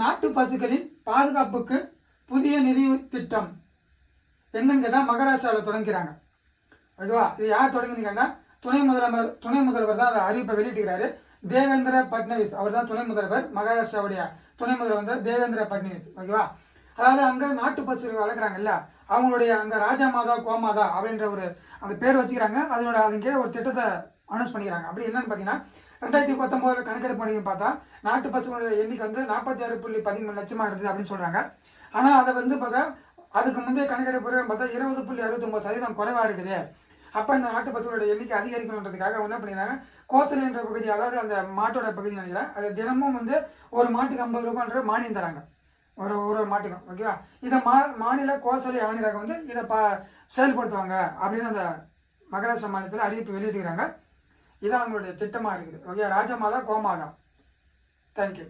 நாட்டு பசுக்களின் பாதுகாப்புக்கு புதிய நிதி திட்டம். என்னன்னு கேட்டால் மகாராஷ்டிராவில் தொடங்கிறாங்க. ஓகேவா இது யார் தொடங்குன்னு கேட்டால் துணை முதல்வர் துணை முதல்வர் தான் அதை அறிவிப்பை வெளியிட்டுக்கிறாரு தேவேந்திர பட்னவிஸ். அவர் தான் துணை முதல்வர் மகாராஷ்டிராவுடைய துணை முதல்வர் தேவேந்திர பட்னவிஸ். ஓகேவா? அதாவது அங்கே நாட்டு பசுகள் வளர்க்குறாங்கல்ல அவங்களுடைய அந்த ராஜா மாதா கோமாதா அப்படின்ற ஒரு அந்த பேர் வச்சுக்கிறாங்க. அதனோட அதன் கீழே ஒரு திட்டத்தை அனௌன்ஸ் பண்ணிக்கிறாங்க. அப்படி என்னன்னு பார்த்தீங்கன்னா ரெண்டாயிரத்தி பத்தொம்போது கணக்கெடுப்பு பார்த்தா நாட்டு பசுங்களோட எண்ணிக்கை வந்து நாற்பத்தி ஆறு புள்ளி பதிமூணு லட்சமாக இருந்தது அப்படின்னு சொல்கிறாங்க ஆனால் அதை வந்து பார்த்தா அதுக்கு முந்தைய கணக்கெடுப்பு பார்த்தா இருபது புள்ளி அறுபத்தொம்பது சதவீதம் குறைவாக இருக்குது. அப்போ இந்த நாட்டு பசுகளோட எண்ணிக்கை அதிகரிக்கணுன்றதுக்காக என்ன பண்ணிடுறாங்க கோசல் என்ற பகுதி அதாவது அந்த மாட்டோட பகுதி நினைக்கிறேன் அது தினமும் வந்து ஒரு மாட்டுக்கு ஐம்பது ரூபான்ற மானியம் தராங்க. ஒரு ஒரு மாட்டுக்கும் ஓகேவா? இதை மா மாநில கோசலை ஆணையராக வந்து இதை ப செயல்படுத்துவாங்க அப்படின்னு அந்த மகாராஷ்டிரா மாநிலத்தில் அறிவிப்பு வெளியிட்டுக்கிறாங்க இதான் அவங்களுடைய திட்டமாக இருக்குது. ஓகே ராஜமாதா கோமாதா. தேங்க்யூ